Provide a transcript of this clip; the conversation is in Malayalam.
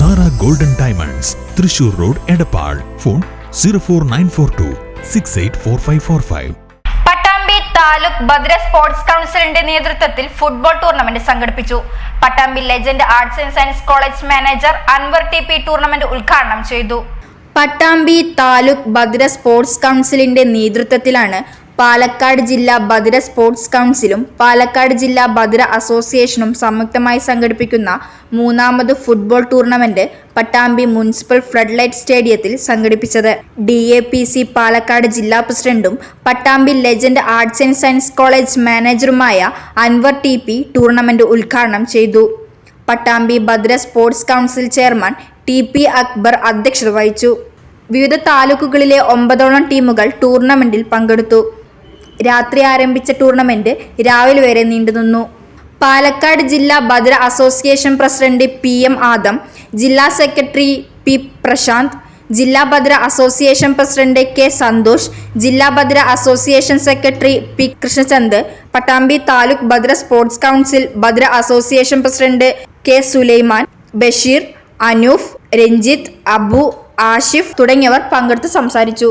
Sara golden diamonds Thrissur road Edappal. Phone zero four nine four two six eight four five four five. Pattambi taluk Bhadra sports കൗൺസിലിന്റെ നേതൃത്വത്തിൽ ഫുട്ബോൾ ടൂർണമെന്റ് സംഘടിപ്പിച്ചു. Pattambi legend arts and science college manager Anwar T P tournament ഉദ്ഘാടനം ചെയ്തു. പട്ടാമ്പി താലൂക്ക് ഭദ്ര സ്പോർട്സ് കൗൺസിലിന്റെ നേതൃത്വത്തിലാണ് പാലക്കാട് ജില്ലാ ഭദ്ര സ്പോർട്സ് കൗൺസിലും പാലക്കാട് ജില്ലാ ഭദ്ര അസോസിയേഷനും സംയുക്തമായി സംഘടിപ്പിക്കുന്ന മൂന്നാമത് football tournament Pattambi municipal floodlight സ്റ്റേഡിയത്തിൽ സംഘടിപ്പിച്ചത്. D A P C Palakkad ജില്ലാ പ്രസിഡന്റും Pattambi legend arts and science college മാനേജറുമായ Anwar T P tournament ഉദ്ഘാടനം ചെയ്തു. Pattambi Bhadra sports council chairman T P Akbar അധ്യക്ഷത വഹിച്ചു. വിവിധ താലൂക്കുകളിലെ ഒമ്പതോളം ടീമുകൾ ടൂർണമെന്റിൽ പങ്കെടുത്തു. രാത്രി ആരംഭിച്ച ടൂർണമെന്റ് രാവിലെ വരെ നീണ്ടുനിന്നു പാലക്കാട് ജില്ലാ Bhadra association president P M Adam ജില്ലാ സെക്രട്ടറി പി പ്രശാന്ത് ജില്ലാ Bhadra association president K Santhosh ജില്ലാ Bhadra association secretary P Krishnachand Pattambi taluk Bhadra sports council Bhadra association president K Sulaiman Basheer Anoof Ranjith Abu Ashif തുടങ്ങിയവർ പങ്കെടുത്ത് സംസാരിച്ചു.